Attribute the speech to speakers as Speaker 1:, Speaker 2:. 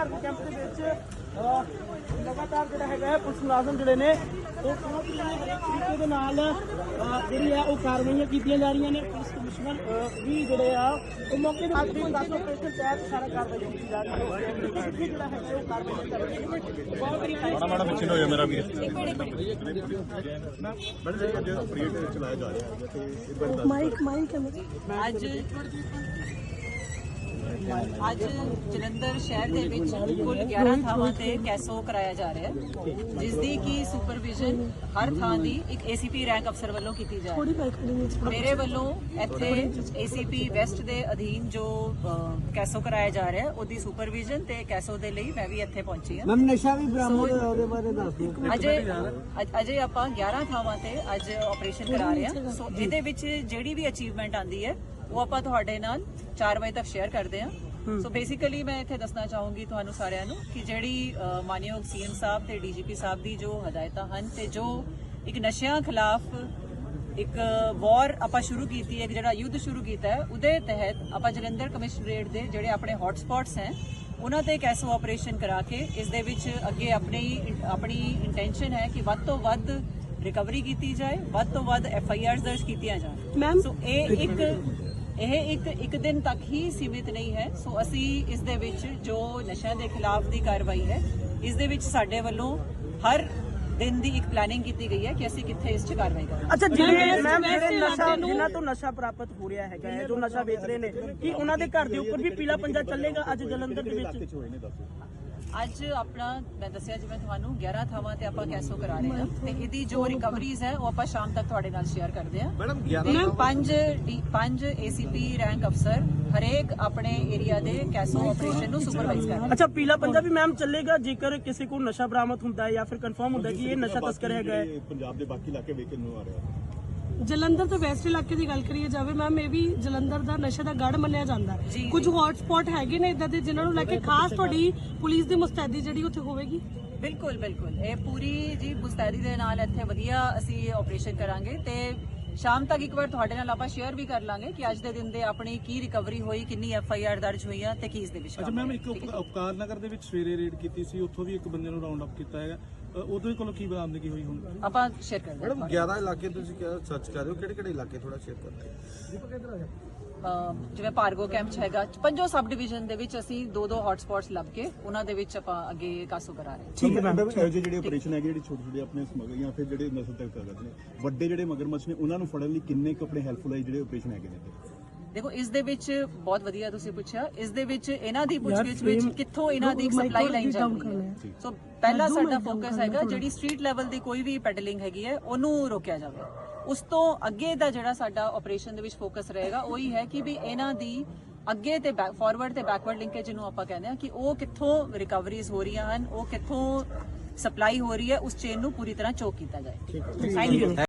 Speaker 1: ਭਾਰਤੀ camp ਦੇ ਵਿੱਚ ਲਗਾਤਾਰ ਜਿਹੜਾ ਹੈਗਾ ਹੈ, ਪੁਲਿਸ ਮੁਲਾਜ਼ਮ ਜਿਹੜੇ ਨੇ ਉਹ ਹਰੇਕ ਤਰੀਕੇ ਦੇ ਨਾਲ ਜਿਹੜੀ ਆ ਉਹ ਕਾਰਵਾਈਆਂ ਕੀਤੀਆਂ ਜਾ ਰਹੀਆਂ ਨੇ। ਪੁਲਿਸ ਕਮਿਸ਼ਨਰ ਵੀ ਜਿਹੜੇ ਆ ਉਹ ਮੌਕੇ ਦੇ ਉੱਤੇ ਦੱਸ ਆਪਰੇਸ਼ਨ ਤਹਿਤ ਸਾਰਾ ਕਾਰਵਾਈ ਕੀਤੀ ਜਾ ਰਹੀ ਹੈ। ਜਿਹੜਾ ਹੈਗਾ ਉਹ ਕਾਰਵਾਈ ਕਰ ਰਹੇ ਨੇ। ਬਹੁਤ ਹੀ
Speaker 2: ਮਾੜਾ ਮਾੜਾ ਪਿੱਛੇ ਨੂੰ ਹੋਇਆ ਮੇਰਾ ਵੀਰ ਜੀ ਅੱਜ ਪਰੇਡ ਚਲਾਇਆ ਜਾ ਰਿਹਾ ਹੈ ਤੇ
Speaker 3: ਮਾਈਕ ਮਾਈਕ
Speaker 4: ਅੱਜ ਅੱਜ ਜਲੰਧਰ ਸ਼ਹਿਰ ਦੇ ਵਿੱਚ ਕੁੱਲ 11 ਥਾਵਾਂ ਤੇ ਕੈਸੋ ਕਰਾਇਆ ਜਾ ਰਿਹਾ ਹੈ ਜਿਸ ਦੀ ਕੀ ਸੁਪਰਵਿਜ਼ਨ ਹਰ ਥਾਂ ਦੀ ਇੱਕ ਏਸੀਪੀ ਰੈਂਕ ਅਫਸਰ ਵੱਲੋਂ ਕੀਤੀ ਜਾ ਰਹੀ ਹੈ। ਮੇਰੇ ਵੱਲੋਂ ਇੱਥੇ ਏਸੀਪੀ ਵੈਸਟ ਦੇ ਅਧੀਨ ਜੋ ਕੈਸੋ ਕਰਾਇਆ ਜਾ ਰਿਹਾ ਹੈ ਉਹਦੀ ਸੁਪਰਵਿਜ਼ਨ ਤੇ ਕੈਸੋ ਦੇ ਲਈ ਮੈਂ ਵੀ ਇੱਥੇ ਪਹੁੰਚੀ ਹਾਂ।
Speaker 1: ਮੈਮ ਨਸ਼ਾ ਵੀ ਬਰਾਮਦ ਉਹਦੇ ਬਾਰੇ ਦੱਸ ਦਿਓ।
Speaker 4: ਅਜ- ਅਜੇ ਆਪਾਂ 11 ਥਾਵਾਂ ਤੇ ਅੱਜ ਆਪਰੇਸ਼ਨ ਕਰਾ ਰਹੇ ਹਾਂ। ਸੋ ਇਹਦੇ ਵਿੱਚ ਜਿਹੜੀ ਵੀ ਅਚੀਵਮੈਂਟ ਆਂਦੀ ਹੈ ਉਹ ਆਪਾਂ ਤੁਹਾਡੇ ਨਾਲ 4 ਵਜੇ ਤੱਕ ਸ਼ੇਅਰ ਕਰਦੇ ਹਾਂ। ਸੋ ਬੇਸਿਕਲੀ ਮੈਂ ਇੱਥੇ ਦੱਸਣਾ ਚਾਹੂੰਗੀ ਤੁਹਾਨੂੰ ਸਾਰਿਆਂ ਨੂੰ ਕਿ ਜਿਹੜੀ ਮਾਨਯੋਗ ਸੀਐਮ ਸਾਹਿਬ ਤੇ ਡੀਜੀਪੀ ਸਾਹਿਬ ਦੀ ਜੋ ਹਦਾਇਤਾਂ ਹਨ ਤੇ ਜੋ ਇੱਕ ਨਸ਼ਿਆਂ ਖਿਲਾਫ ਇੱਕ ਵਾਰ ਆਪਾਂ ਸ਼ੁਰੂ ਕੀਤੀ ਹੈ ਇੱਕ ਜਿਹੜਾ ਯੁੱਧ ਸ਼ੁਰੂ ਕੀਤਾ ਹੈ ਉਹਦੇ ਤਹਿਤ ਆਪਾਂ ਜਲੰਧਰ ਕਮਿਸ਼ਨਰੇਟ ਦੇ ਜਿਹੜੇ ਆਪਣੇ ਹੌਟ ਸਪੌਟਸ ਹੈ ਉਹਨਾਂ ਤੇ ਕੈਸੋ ਆਪਰੇਸ਼ਨ ਕਰਾ ਕੇ ਇਸ ਦੇ ਵਿੱਚ ਅੱਗੇ ਆਪਣੀ ਆਪਣੀ ਇੰਟੈਂਸ਼ਨ ਹੈ ਕਿ ਵੱਧ ਤੋਂ ਵੱਧ ਰਿਕਵਰੀ ਕੀਤੀ ਜਾਏ ਵੱਧ ਤੋਂ ਵੱਧ ਐਫ ਆਈ ਆਰਸ ਦਰਜ ਕੀਤੀਆਂ ਜਾਣ।
Speaker 3: ਮੈਮ
Speaker 4: ਸੋ ਇਹ ਇੱਕ ਇਹ ਇੱਕ ਇੱਕ ਦਿਨ ਤੱਕ ਹੀ ਸੀਮਿਤ ਨਹੀਂ ਹੈ। ਸੋ ਅਸੀਂ ਇਸ ਦੇ ਵਿੱਚ ਜੋ ਨਸ਼ਿਆਂ ਦੇ ਖਿਲਾਫ ਦੀ ਕਾਰਵਾਈ ਹੈ ਇਸ ਦੇ ਵਿੱਚ ਸਾਡੇ ਵੱਲੋਂ ਹਰ ਦਿਨ ਦੀ ਇੱਕ ਪਲੈਨਿੰਗ ਕੀਤੀ ਗਈ ਹੈ ਕਿ ਅਸੀਂ ਕਿੱਥੇ ਇਸ 'ਚ ਕਾਰਵਾਈ ਕਰਾਂਗੇ।
Speaker 1: ਅੱਛਾ ਜਿਹੜੇ ਮੈਮ ਜਿਹੜੇ ਨਸ਼ਾ ਜਿਨ੍ਹਾਂ ਤੋਂ ਨਸ਼ਾ ਪ੍ਰਾਪਤ ਹੋ ਰਿਹਾ ਹੈਗਾ ਹੈ ਜੋ ਨਸ਼ਾ ਵੇਚ ਰਹੇ ਨੇ ਕੀ ਉਹਨਾਂ ਦੇ ਘਰ ਦੇ ਉੱਪਰ ਵੀ ਪੀਲਾ ਪੰਜਾ ਚੱਲੇਗਾ ਅੱਜ ਜਲੰਧਰ ਦੇ ਵਿੱਚ?
Speaker 4: ਅੱਜ ਆਪਣਾ ਮੈਂ ਦੱਸਿਆ ਜਿਵੇਂ ਤੁਹਾਨੂੰ 11 ਥਾਵਾਂ ਤੇ ਆਪਾਂ ਕੈਸੋ ਕਰਾ ਰਹੇ ਹਾਂ। ਤੇ ਇਹਦੀ ਜੋ ਰਿਕਵਰੀਜ਼ ਹੈ ਉਹ ਆਪਾਂ ਸ਼ਾਮ ਤੱਕ ਤੁਹਾਡੇ ਨਾਲ ਸ਼ੇਅਰ ਕਰਦੇ ਹਾਂ।
Speaker 2: ਮੈਡਮ
Speaker 4: ਪੰਜ ਡੀ- ਪੰਜ ਏਸੀਪੀ ਰੈਂਕ ਅਫਸਰ ਹਰੇਕ ਆਪਣੇ ਏਰੀਆ ਦੇ ਕੈਸੋ ਆਪਰੇਸ਼ਨ ਨੂੰ ਸੁਪਰਵਾਈਜ਼ ਕਰ ਰਹੇ
Speaker 1: ਅੱਛਾ ਪੀਲਾ ਪੰਜਾ ਵੀ ਮੈਮ ਚੱਲੇਗਾ ਜੇਕਰ ਕਿਸੇ ਕੋਲ ਨਸ਼ਾ ਬਰਾਮਦ ਹੁੰਦਾ ਹੈ ਜਾਂ ਫਿਰ ਕਨਫਰਮ ਹੁੰਦਾ ਹੈ ਕਿ ਇਹ ਨਸ਼ਾ ਤਸਕਰ ਹੈਗਾ ਹੈ।
Speaker 2: ਪੰਜਾਬ ਦੇ ਬਾਕੀ ਇਲਾਕੇ ਵੇਖ ਕੇ ਨੂੰ ਆ ਰਿਹਾ।
Speaker 3: ਜਲੰਧਰ ਤੋਂ ਵੈਸਟ ਇਲਾਕੇ ਦੀ ਗੱਲ ਕਰੀਏ ਜਾਵੇ ਮੈਮ ਇਹ ਵੀ ਜਲੰਧਰ ਦਾ ਨਸ਼ੇ ਦਾ ਗੜ ਮੰਨਿਆ ਜਾਂਦਾ ਹੈ। ਕੁਝ ਹੌਟ ਸਪੌਟ ਹੈਗੇ ਨੇ ਇਦਾਂ ਦੇ ਜਿਨ੍ਹਾਂ ਨੂੰ ਲੈ ਕੇ ਖਾਸ ਤੁਹਾਡੀ ਪੁਲਿਸ ਦੀ ਮੁਸਤੈਦੀ ਜਿਹੜੀ ਉੱਥੇ ਹੋਵੇਗੀ?
Speaker 4: ਬਿਲਕੁਲ ਬਿਲਕੁਲ। ਇਹ ਪੂਰੀ ਜੀ ਮੁਸਤੈਦੀ ਦੇ ਨਾਲ ਇੱਥੇ ਵਧੀਆ ਅਸੀਂ ਆਪਰੇਸ਼ਨ ਕਰਾਂਗੇ ਤੇ ਸ਼ਾਮ ਤੱਕ ਇੱਕ ਵਾਰ ਤੁਹਾਡੇ ਨਾਲ ਆਪਾਂ ਸ਼ੇਅਰ ਵੀ ਕਰ ਲਾਂਗੇ ਕਿ ਅੱਜ ਦੇ ਦਿਨ ਦੇ ਆਪਣੀ ਕੀ ਰਿਕਵਰੀ ਹੋਈ ਕਿੰਨੀ ਐਫ ਆਈ ਆਰ ਦਰਜ ਹੋਈਆਂ ਤੇ ਕੀ ਇਸ ਦੇ ਵਿੱਚ
Speaker 5: ਅੱਛਾ ਮੈਮ। ਇੱਕ ਉਪ- ਉਪਕਾਰ ਨਗਰ ਦੇ ਵਿੱਚ ਸਵੇਰੇ ਰੇਡ ਕੀਤੀ ਸੀ ਉੱਥੋਂ ਵੀ ਇੱਕ ਬੰਦੇ ਨੂੰ ਰਾਉਂਡ ਅਪ ਕੀਤਾ ਹੈਗਾ। ਉਹਦੇ ਕੋਲੋਂ ਕੀ ਬਰਾਮਦਗੀ ਹੋਈ ਹੁਣ?
Speaker 4: ਆਪਾਂ ਸ਼ੇਅਰ ਕਰਦੇ ਹਾਂ
Speaker 6: ਮੈਡਮ 11 ਇਲਾਕੇ ਤੁਸੀਂ ਕਿਹਾ ਸਰਚ ਕਰ ਰਹੇ ਹੋ ਕਿਹੜੇ ਕਿਹੜੇ ਇਲਾਕੇ ਥੋੜਾ ਸ਼ੇਅਰ ਕਰਦੇ
Speaker 4: ਜਿਵੇਂ ਪਾਰਗੋ ਕੈਂਪ ਚ ਹੈਗਾ ਪੰਜੋ ਸਬ ਡਿਵੀਜ਼ਨ ਦੇ ਵਿੱਚ ਅਸੀਂ ਦੋ ਦੋ ਹੌਟ ਸਪੌਟਸ ਲੱਭ ਕੇ ਉਹਨਾਂ ਦੇ ਵਿੱਚ ਆਪਾਂ ਅੱਗੇ ਕਾਸੋ ਕਰਾ ਰਹੇ ਹਾਂ।
Speaker 2: ਠੀਕ ਹੈ ਜਿਹੇ ਜਿਹੜੇ ਆਪਰੇਸ਼ਨ ਹੈਗੇ ਜਿਹੜੇ ਛੋਟੇ ਛੋਟੇ ਆਪਣੇ ਸਮਗਰ ਜਾਂ ਫਿਰ ਜਿਹੜੇ ਨਸਲ ਤੱਕ ਕਰਦੇ ਨੇ ਵੱਡੇ ਜਿਹੜੇ ਮਗਰਮੱਛ ਨੇ ਉਹਨਾਂ ਨੂੰ ਫੜਨ ਲਈ ਕਿੰਨੇ ਕੁ ਆਪਣੇ ਹੈਲਪਫੁਲ ਹੈ ਜਿਹੜੇ ਆਪਰੇਸ਼ਨ ਹੈਗੇ ਨੇ
Speaker 4: ਦੇਖੋ ਇਸ ਦੇ ਵਿੱਚ ਬਹੁਤ ਵਧੀਆ ਤੁਸੀਂ ਪੁੱਛਿਆ। ਇਸ ਦੇ ਵਿੱਚ ਇਹਨਾਂ ਦੀ ਪੁੱਛਗਿੱਛ ਵਿੱਚ ਕਿੱਥੋਂ ਇਹਨਾਂ ਦੀ ਸਪਲਾਈ ਲਾਈਨ ਰਹੀ ਹੈ? ਸੋ ਪਹਿਲਾ ਸਾਡਾ ਫੋਕਸ ਹੈਗਾ ਜਿਹੜੀ ਸਟਰੀਟ ਲੈਵਲ ਦੀ ਕੋਈ ਵੀ ਪੈਡਲਿੰਗ ਹੈਗੀ ਹੈ ਉਹਨੂੰ ਰੋਕਿਆ ਜਾਵੇ। ਉਸ ਤੋਂ ਅੱਗੇ ਦਾ ਜਿਹੜਾ ਸਾਡਾ ਆਪਰੇਸ਼ਨ ਦੇ ਵਿੱਚ ਫੋਕਸ ਰਹੇਗਾ ਉਹ ਹੀ ਹੈ ਕਿ ਵੀ ਇਹਨਾਂ ਦੀ ਅੱਗੇ ਤੇ ਫਾਰਵਰਡ ਤੇ ਬੈਕਵਰਡ ਲਿੰਕੇਜ ਜਿਹਨੂੰ ਆਪਾਂ ਕਹਿੰਦੇ ਆ ਕਿ ਉਹ ਕਿੱਥੋਂ ਰਿਕਵਰੀਜ਼ ਹੋ ਰਹੀਆਂ ਹਨ ਉਹ ਕਿੱਥੋਂ ਸਪਲਾਈ ਹੋ ਰਹੀ ਹੈ ਉਸ ਚੇਨ ਨੂੰ ਪੂਰੀ ਤਰ੍ਹਾਂ ਚੋਕ ਕੀਤਾ ਜਾਏ। Thank you